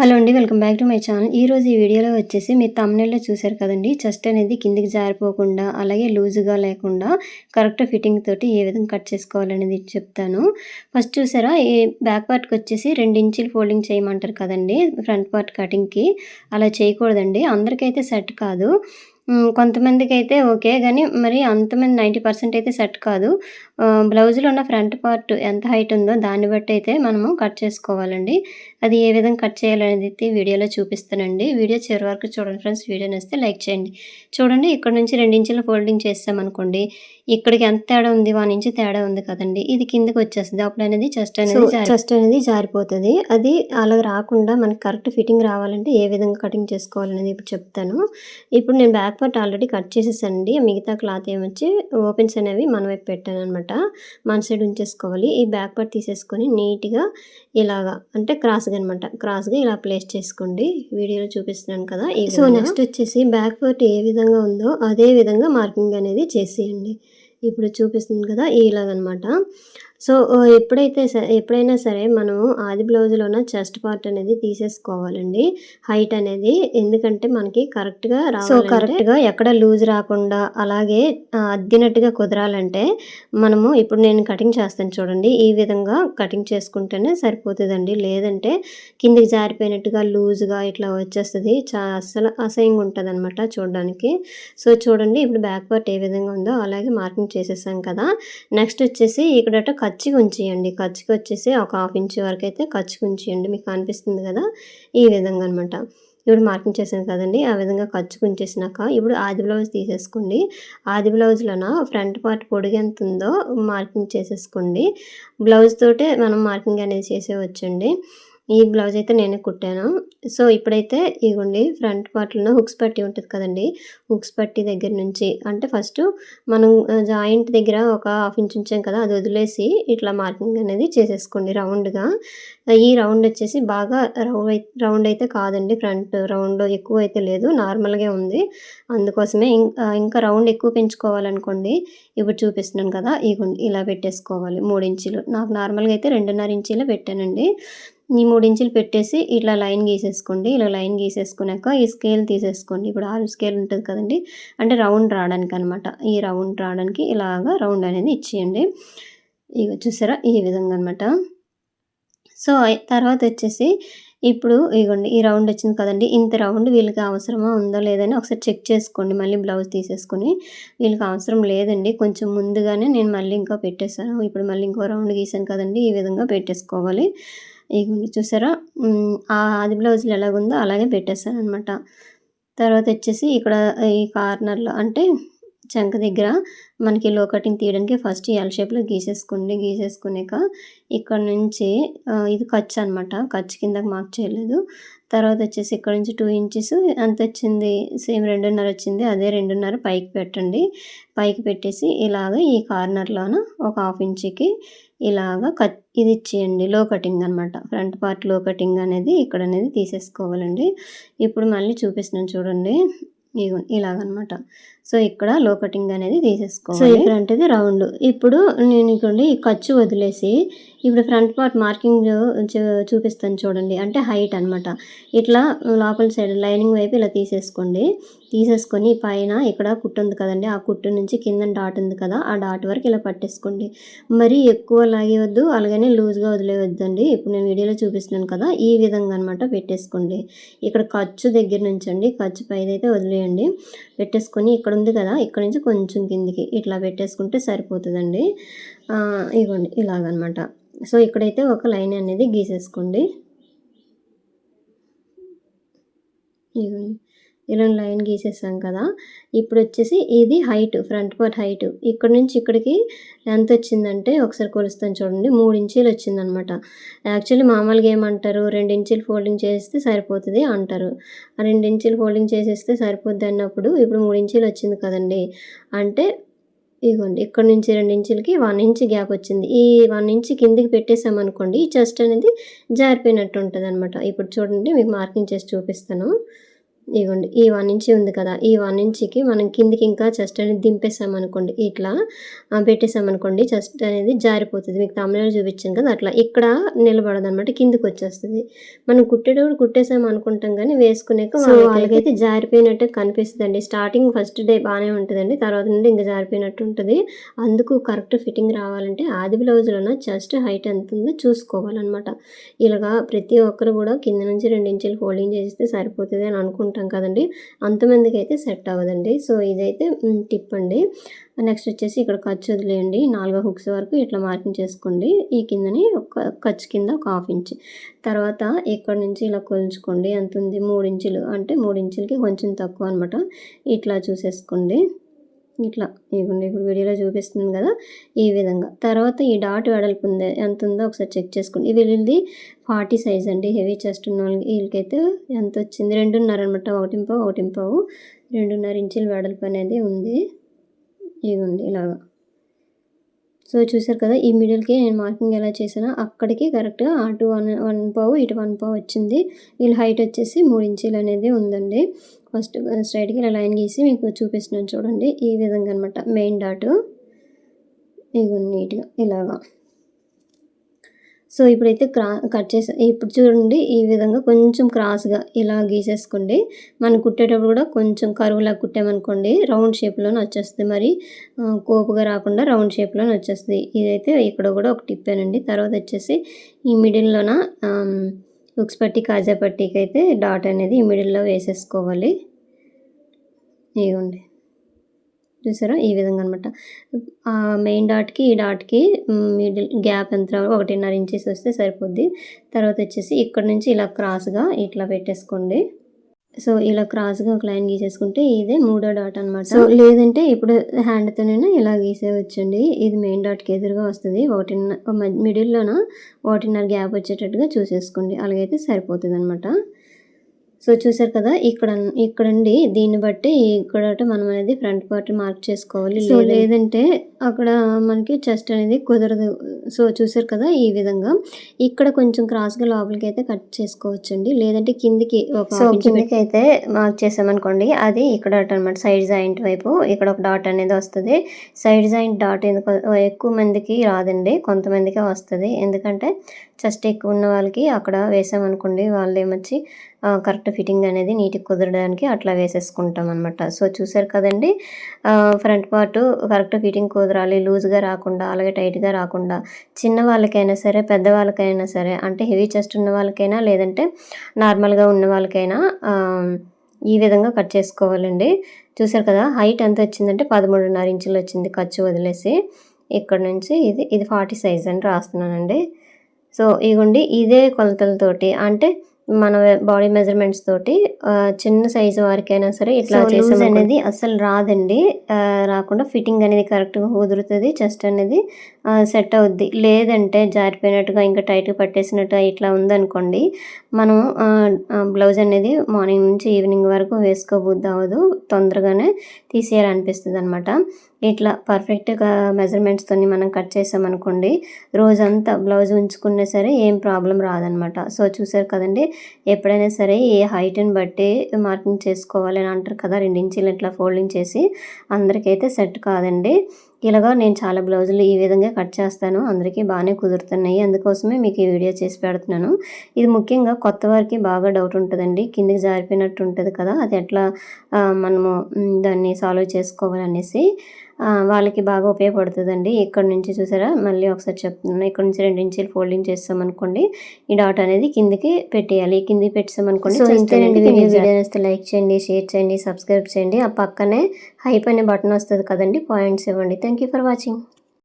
Hello అండి welcome back to my channel. ఈరోజు ఈ వీడియోలో వచ్చేసి మీరు తమ్నెల్లో చూశారు కదండి చెస్ట్ అనేది కిందికి జారిపోకుండా అలాగే లూజుగా లేకుండా కరెక్ట్ ఫిట్టింగ్ తోటి ఏ విధంగా కట్ చేసుకోవాలనేది చెప్తాను. ఫస్ట్ చూసారా ఈ బ్యాక్ పార్ట్కి వచ్చేసి రెండు ఇంచులు ఫోల్డింగ్ చేయమంటారు కదండి ఫ్రంట్ పార్ట్ కటింగ్కి అలా చేయకూడదండి అందరికైతే సెట్ కాదు. కొంతమందికి అయితే ఓకే కానీ మరి అంతమంది నైంటీ పర్సెంట్ అయితే సెట్ కాదు. బ్లౌజ్లో ఉన్న ఫ్రంట్ పార్ట్ ఎంత హైట్ ఉందో దాన్ని బట్టి అయితే మనము కట్ చేసుకోవాలండి. అది ఏ విధంగా కట్ చేయాలనేది అయితే వీడియోలో చూపిస్తానండి. వీడియో చివరి వరకు చూడండి ఫ్రెండ్స్. వీడియో నచ్చితే లైక్ చేయండి. చూడండి ఇక్కడ నుంచి రెండు ఇంచుల ఫోల్డింగ్ చేస్తామనుకోండి ఇక్కడికి ఎంత తేడా ఉంది? వన్ ఇంచు తేడా ఉంది కదండి. ఇది కిందకి వచ్చేస్తుంది. అప్పుడు అనేది చెస్ట్ అనేది చెస్ట్ అనేది జారిపోతుంది. అది అలా రాకుండా మనకి కరెక్ట్ ఫిట్టింగ్ రావాలంటే ఏ విధంగా కటింగ్ చేసుకోవాలనేది ఇప్పుడు చెప్తాను. ఇప్పుడు నేను బ్యాక్ పార్ట్ ఆల్రెడీ కట్ చేసేసానండి. మిగతా క్లాత్ ఏమొచ్చి ఓపెన్స్ అనేవి మన వైపు పెట్టాను అనమాట మన సైడ్ ఉంచేసుకోవాలి. ఈ బ్యాక్ పార్ట్ తీసేసుకొని నీట్గా ఇలాగా అంటే క్రాస్గా అనమాట. క్రాస్గా ఇలా ప్లేస్ చేసుకోండి. వీడియోలో చూపిస్తున్నాను కదా సో నెక్స్ట్ వచ్చేసి బ్యాక్ పార్ట్ ఏ విధంగా ఉందో అదే విధంగా మార్కింగ్ అనేది చేసేయండి. ఇప్పుడు చూపిస్తుంది కదా ఇలాగనమాట. సో ఎప్పుడైతే ఎప్పుడైనా సరే మనం ఆది బ్లౌజ్లోన చెస్ట్ పార్ట్ అనేది తీసేసుకోవాలండి. హైట్ అనేది ఎందుకంటే మనకి కరెక్ట్గా సో కరెక్ట్గా ఎక్కడ లూజ్ రాకుండా అలాగే అద్దినట్టుగా కుదరాలంటే మనము ఇప్పుడు నేను కటింగ్ చేస్తాను చూడండి. ఈ విధంగా కటింగ్ చేసుకుంటేనే సరిపోతుందండి. లేదంటే కిందికి జారిపోయినట్టుగా లూజ్గా ఇట్లా వచ్చేస్తుంది. చా అస్సలు అసహ్యంగా ఉంటుంది అనమాట చూడడానికి. సో చూడండి ఇప్పుడు బ్యాక్ పార్ట్ ఏ విధంగా ఉందో అలాగే మార్కింగ్ చేసేసాం కదా. నెక్స్ట్ వచ్చేసి ఇక్కడట ఖర్చుకి ఉంచేయండి. కచ్చికి వచ్చేసి ఒక హాఫ్ ఇంచ్ వరకు అయితే ఖర్చుకి ఉంచేయండి. మీకు అనిపిస్తుంది కదా? ఈ విధంగా అనమాట ఇప్పుడు మార్కింగ్ చేశాను కదండి. ఆ విధంగా ఖర్చుకు ఉంచేసినాక ఇప్పుడు ఆది బ్లౌజ్ తీసేసుకోండి. ఆది బ్లౌజ్లోన ఫ్రంట్ పార్ట్ పొడిగెంత ఎంత ఉందో మార్కింగ్ చేసేసుకోండి. బ్లౌజ్ తోటే మనం మార్కింగ్ అనేది చేసేవచ్చండి ఈ బ్లౌజ్ అయితే నేనే కుట్టాను. సో ఇప్పుడైతే ఇగోండి ఫ్రంట్ పార్ట్లో హుక్స్ పట్టి ఉంటుంది కదండి. హుక్స్ పట్టి దగ్గర నుంచి అంటే ఫస్ట్ మనం జాయింట్ దగ్గర ఒక హాఫ్ ఇంచ్ ఉంచాం కదా అది వదిలేసి ఇట్లా మార్కింగ్ అనేది చేసేసుకోండి రౌండ్గా. ఈ రౌండ్ వచ్చేసి బాగా రౌండ్ అయితే కాదండి ఫ్రంట్ రౌండ్ ఎక్కువ అయితే లేదు నార్మల్గా ఉంది. అందుకోసమే ఇంకా ఇంకా రౌండ్ ఎక్కువ పెంచుకోవాలనుకోండి ఇప్పుడు చూపిస్తున్నాను కదా ఇగోండి ఇలా పెట్టేసుకోవాలి మూడు ఇంచులు. నాకు నార్మల్గా అయితే రెండున్నర ఇంచీలో పెట్టానండి. ఈ మూడు ఇంచులు పెట్టేసి ఇట్లా లైన్ గీసేసుకోండి. ఇలా లైన్ గీసేసుకున్నాక ఈ స్కేల్ తీసేసుకోండి. ఇప్పుడు ఆరు స్కేల్ ఉంటుంది కదండి. అంటే రౌండ్ రావడానికి అనమాట ఈ రౌండ్ రావడానికి ఇలాగా రౌండ్ అనేది ఇచ్చేయండి. ఇక చూసారా? ఈ విధంగా అనమాట సో తర్వాత వచ్చేసి ఇప్పుడు ఇగోండి ఈ రౌండ్ వచ్చింది కదండి. ఇంత రౌండ్ వీళ్ళకి అవసరమా ఉందో లేదని ఒకసారి చెక్ చేసుకోండి. మళ్ళీ బ్లౌజ్ తీసేసుకొని వీళ్ళకి అవసరం లేదండి. కొంచెం ముందుగానే నేను మళ్ళీ ఇంకా పెట్టేశాను. ఇప్పుడు మళ్ళీ ఇంకో రౌండ్ గీసాను కదండి. ఈ విధంగా పెట్టేసుకోవాలి. ఇగోండి చూసారా? అది ఆ బ్లౌజులు ఎలాగుందో అలాగే పెట్టేస్తాను అనమాట తర్వాత వచ్చేసి ఇక్కడ ఈ కార్నర్లో అంటే చంక దగ్గర మనకి లో కటింగ్ తీయడానికి ఫస్ట్ ఎల్ షేప్లో గీసేసుకోండి. గీసేసుకున్నాక ఇక్కడ నుంచి ఇది ఖర్చు అనమాట ఖర్చు కిందకి మార్క్ చేయలేదు. తర్వాత వచ్చేసి ఇక్కడ నుంచి టూ ఇంచెస్ ఎంత వచ్చింది? సేమ్ రెండున్నర వచ్చింది. అదే రెండున్నర పైకి పెట్టండి. పైకి పెట్టేసి ఇలాగ ఈ కార్నర్లోన ఒక హాఫ్ ఇంచుకి ఇలాగ కట్ ఇది ఇచ్చేయండి. లో కటింగ్ అనమాట ఫ్రంట్ పార్ట్లో కటింగ్ అనేది ఇక్కడ అనేది తీసేసుకోవాలండి. ఇప్పుడు మళ్ళీ చూపిస్తున్నాను చూడండి. ఇలాగనమాట సో ఇక్కడ లో కటింగ్ అనేది తీసేసుకోవాలి. సో ఇక్కడ ఇది రౌండ్. ఇప్పుడు నేను ఇక్కడ ఈ ఖర్చు వదిలేసి ఇప్పుడు ఫ్రంట్ పార్ట్ మార్కింగ్ చూపిస్తాను చూడండి. అంటే హైట్ అన్నమాట. ఇట్లా లోపల సైడ్ లైనింగ్ వైపు ఇలా తీసేసుకోండి. తీసేసుకొని పైన ఇక్కడ కుట్టు ఉంది కదండి ఆ కుట్టు నుంచి కింద డాట్ ఉంది కదా ఆ డాట్ వరకు ఇలా పట్టేసుకోండి. మరి ఎక్కువ లాగేవద్దు అలాగనే లూజ్గా వదిలేవద్దండి ఇప్పుడు నేను వీడియోలో చూపిస్తున్నాను కదా ఈ విధంగా అనమాట పెట్టేసుకోండి. ఇక్కడ ఖర్చు దగ్గర నుంచి అండి ఖర్చు పైదైతే వదిలేయండి. పెట్టేసుకొని ఇక్కడ ఉంది కదా ఇక్కడ నుంచి కొంచెం కిందికి ఇట్లా పెట్టేసుకుంటే సరిపోతుందండి. ఆ, ఇగోండి ఇలాగనమాట. సో ఇక్కడైతే ఒక లైన్ అనేది గీసేసుకోండి. ఇదిగోండి ఇలా లైన్ గీసేసాం కదా. ఇప్పుడు వచ్చేసి ఇది హైట్ ఫ్రంట్ పార్ట్ హైట్. ఇక్కడ నుంచి ఇక్కడికి ఎంత వచ్చిందంటే ఒకసారి కొలుస్తాను చూడండి. మూడు ఇంచీలు వచ్చిందనమాట. యాక్చువల్లీ మామూలుగా ఏమంటారు? రెండు ఇంచీలు ఫోల్డింగ్ చేస్తే సరిపోతుంది అంటారు. ఆ రెండు ఇంచీలు ఫోల్డింగ్ చేసేస్తే సరిపోద్ది అన్నప్పుడు ఇప్పుడు మూడు ఇంచీలు వచ్చింది కదండి. అంటే ఇదిగోండి ఇక్కడ నుంచి రెండు ఇంచులకి వన్ ఇంచ్ గ్యాప్ వచ్చింది. ఈ వన్ ఇంచ్ కిందికి పెట్టేసామనుకోండి ఈ చెస్ట్ అనేది జారిపోయినట్టు ఉంటుంది అనమాట ఇప్పుడు చూడండి మీకు మార్కింగ్ చేసి చూపిస్తాను. ఇగోండి ఈ వన్ ఇంచ్ ఉంది కదా ఈ వన్ ఇంచ్కి మనం కిందికి ఇంకా చెస్ట్ అనేది దింపేసాం అనుకోండి ఇట్లా ఆ, పెట్టేసాం అనుకోండి చెస్ట్ అనేది జారిపోతుంది. మీకు తమిళలో చూపించాను కదా అట్లా ఇక్కడ నిలబడదు అనమాట కిందికి వచ్చేస్తుంది. మనం కుట్టేటప్పుడు కుట్టేసాం అనుకుంటాం కానీ వేసుకునేక వాళ్ళకైతే జారిపోయినట్టు కనిపిస్తుంది అండి స్టార్టింగ్ ఫస్ట్ డే బాగానే ఉంటుందండి తర్వాత నుండి ఇంకా జారిపోయినట్టు ఉంటుంది. అందుకు కరెక్ట్ ఫిట్టింగ్ రావాలంటే ఆది బ్లౌజ్లోన చెస్ట్ హైట్ ఎంత ఉందో చూసుకోవాలన్నమాట. ఇలాగా ప్రతి ఒక్కరు కూడా కింద నుంచి రెండు ఇంచులు ఫోల్డింగ్ చేస్తే సరిపోతుంది అని అనుకుంటాం కదండి. అంతమందికి అయితే సెట్ అవ్వదండి. సో ఇదైతే టిప్ అండి. నెక్స్ట్ వచ్చేసి ఇక్కడ ఖర్చు వదిలేయండి. నాలుగో హుక్స్ వరకు ఇట్లా మార్కింగ్ చేసుకోండి. ఈ కిందని ఒక ఖర్చు కింద ఒక హాఫ్ ఇంచ్. తర్వాత ఇక్కడ నుంచి ఇలా కొలుచుకోండి. ఎంత ఉంది మూడు ఇంచులు. అంటే మూడు ఇంచులకి కొంచెం తక్కువ అనమాట ఇట్లా చూసేసుకోండి. ఇట్లా ఇవ్వండి ఇప్పుడు వీడియోలో చూపిస్తుంది కదా ఈ విధంగా. తర్వాత ఈ డాట్ వెడల్పు ఉంది ఎంత ఉందో ఒకసారి చెక్ చేసుకోండి వీళ్ళది ఫార్టీ సైజ్ అండి హెవీ చెస్ట్ ఉన్న వాళ్ళకి వీళ్ళకైతే ఎంత వచ్చింది? రెండున్నర అనమాట ఒకటింపావు ఒకటింపావు. రెండున్నర ఇంచుల వెడల్పు అనేది ఉంది. ఇదిగోండి ఇలాగా. సో చూసారు కదా ఈ మిడిల్కి నేను మార్కింగ్ ఎలా చేసానో అక్కడికి కరెక్ట్గా అటు వన్ వన్ పావు ఇటు వన్ పావు వచ్చింది. వీళ్ళ హైట్ వచ్చేసి మూడు ఇంచీలు అనేది ఉందండి. ఫస్ట్ స్ట్రైట్గా ఇలా లైన్ గీసి మీకు చూపిస్తున్నాను చూడండి. ఈ విధంగా అనమాట మెయిన్ డాట్. ఇవి నీట్గా ఇలాగా. సో ఇప్పుడైతే క్రా కట్ చేసా ఇప్పుడు చూడండి ఈ విధంగా కొంచెం క్రాస్గా ఇలా గీసేసుకోండి. మనం కుట్టేటప్పుడు కూడా కొంచెం కరువులా కుట్టామనుకోండి రౌండ్ షేప్లోనే వచ్చేస్తుంది. మరి కోపుగా రాకుండా రౌండ్ షేప్లోనే వచ్చేస్తుంది. ఇదైతే ఇక్కడ కూడా ఒక టిప్పేనండి. తర్వాత వచ్చేసి ఈ మిడిల్లోన హుక్స్ పట్టి కాజా పట్టీకి అయితే డాట్ అనేది ఈ మిడిల్లో వేసేసుకోవాలి. ఇవ్వండి చూసారా? ఈ విధంగా అనమాట ఆ మెయిన్ డాట్కి ఈ డాట్కి మిడిల్ గ్యాప్ ఎంత ఒకటిన్నర ఇంచెస్ వస్తే సరిపోద్ది. తర్వాత వచ్చేసి ఇక్కడ నుంచి ఇలా క్రాస్గా ఇట్లా పెట్టేసుకోండి. సో ఇలా క్రాస్గా ఒక లైన్ గీసేసుకుంటే ఇదే మూడో డాట్ అనమాట సో లేదంటే ఇప్పుడు హ్యాండ్తోనైనా ఇలా గీసేవచ్చండి ఇది మెయిన్ డాట్కి ఎదురుగా వస్తుంది. ఒకటిన్నర మిడిల్లోన ఒకటిన్నర గ్యాప్ వచ్చేటట్టుగా చూసేసుకోండి. అలాగైతే సరిపోతుంది అనమాట సో చూసారు కదా ఇక్కడ ఇక్కడండి దీన్ని బట్టి ఇక్కడ మనం అనేది ఫ్రంట్ పార్ట్ మార్క్ చేసుకోవాలి. సో లేదంటే అక్కడ మనకి చెస్ట్ అనేది కుదరదు. సో చూసారు కదా ఈ విధంగా. ఇక్కడ కొంచెం క్రాస్గా లోపలికి అయితే కట్ చేసుకోవచ్చండి. లేదంటే కిందికి ఒక సో కిందికి అయితే మార్క్ చేసామనుకోండి అది ఇక్కడ అనమాట సైడ్ జాయింట్ వైపు ఇక్కడ ఒక డాట్ అనేది వస్తుంది. సైడ్ జాయింట్ డాట్ ఎందుకు ఎక్కువ మందికి రాదండి కొంతమందికే వస్తుంది. ఎందుకంటే చెస్ట్ ఎక్కువ ఉన్న వాళ్ళకి అక్కడ వేసామనుకోండి వాళ్ళు ఏమొచ్చి కరెక్ట్ ఫిట్టింగ్ అనేది నీట్గా కుదరడానికి అట్లా వేసేసుకుంటాం అనమాట సో చూసారు కదండి? ఫ్రంట్ పార్ట్ కరెక్ట్ ఫిట్టింగ్ కుదరాలి లూజ్గా రాకుండా అలాగే టైట్గా రాకుండా చిన్న వాళ్ళకైనా సరే పెద్ద వాళ్ళకైనా సరే అంటే హెవీ చెస్ట్ ఉన్న వాళ్ళకైనా లేదంటే నార్మల్గా ఉన్న వాళ్ళకైనా ఈ విధంగా కట్ చేసుకోవాలండి. చూసారు కదా హైట్ ఎంత వచ్చిందంటే పదమూడున్నర ఇంచులు వచ్చింది ఖర్చు వదిలేసి. ఇక్కడ నుంచి ఇది ఇది ఫార్టీ సైజ్ అని రాస్తున్నానండి. సో ఇగోండి ఇదే కొలతలతోటి అంటే మన బాడీ మెజర్మెంట్స్ తోటి చిన్న సైజు వారికైనా సరే ఇట్లా So, చేసాం loose అనేది అసలు రాదండి. రాకుండా ఫిట్టింగ్ అనేది కరెక్ట్గా కుదురుతుంది చెస్ట్ అనేది సెట్ అవుద్ది. లేదంటే జారిపోయినట్టుగా ఇంకా టైట్గా పట్టేసినట్టు ఇట్లా ఉందనుకోండి మనం బ్లౌజ్ అనేది మార్నింగ్ నుంచి ఈవినింగ్ వరకు వేసుకోబుద్ది అవ్వదు తొందరగానే తీసేయాలనిపిస్తుంది అనమాట ఇట్లా పర్ఫెక్ట్గా మెజర్మెంట్స్తో మనం కట్ చేసామనుకోండి రోజంతా బ్లౌజ్ ఉంచుకున్నా సరే ఏం ప్రాబ్లం రాదనమాట సో చూసారు కదండి ఎప్పుడైనా సరే ఏ హైట్ని బట్టి మార్కింగ్ చేసుకోవాలి అని అంటారు కదా రెండు ఇట్లా ఫోల్డింగ్ చేసి అందరికైతే సెట్ కాదండి. ఇలాగా నేను చాలా బ్లౌజులు ఈ విధంగా కట్ చేస్తాను. అందరికీ బాగానే కుదురుతున్నాయి. అందుకోసమే మీకు ఈ వీడియో చేసి పెడుతున్నాను. ఇది ముఖ్యంగా కొత్త వారికి బాగా డౌట్ ఉంటుందండి. కిందికి జారిపోయినట్టు ఉంటుంది కదా అది ఎట్లా మనము దాన్ని సాల్వ్ చేసుకోవాలనేసి. వాళ్ళకి బాగా ఉపయోగపడుతుందండి. ఇక్కడ నుంచి చూసారా? మళ్ళీ ఒకసారి చెప్తున్నాను ఇక్కడ నుంచి రెండు ఇంచులు ఫోల్డింగ్ చేస్తామనుకోండి ఈ డాట్ అనేది కిందికి పెట్టేయాలి. కిందికి పెట్టామనుకోండి సో సో ఇంతేనండి ఇంతేనండి వీడియో. వీడియో. వీడియో నచ్చితే లైక్ చేయండి షేర్ చేయండి సబ్స్క్రైబ్ చేయండి. ఆ పక్కనే హైప్ అనే బటన్ వస్తుంది కదండి పాయింట్స్ ఇవ్వండి. Thank you for watching.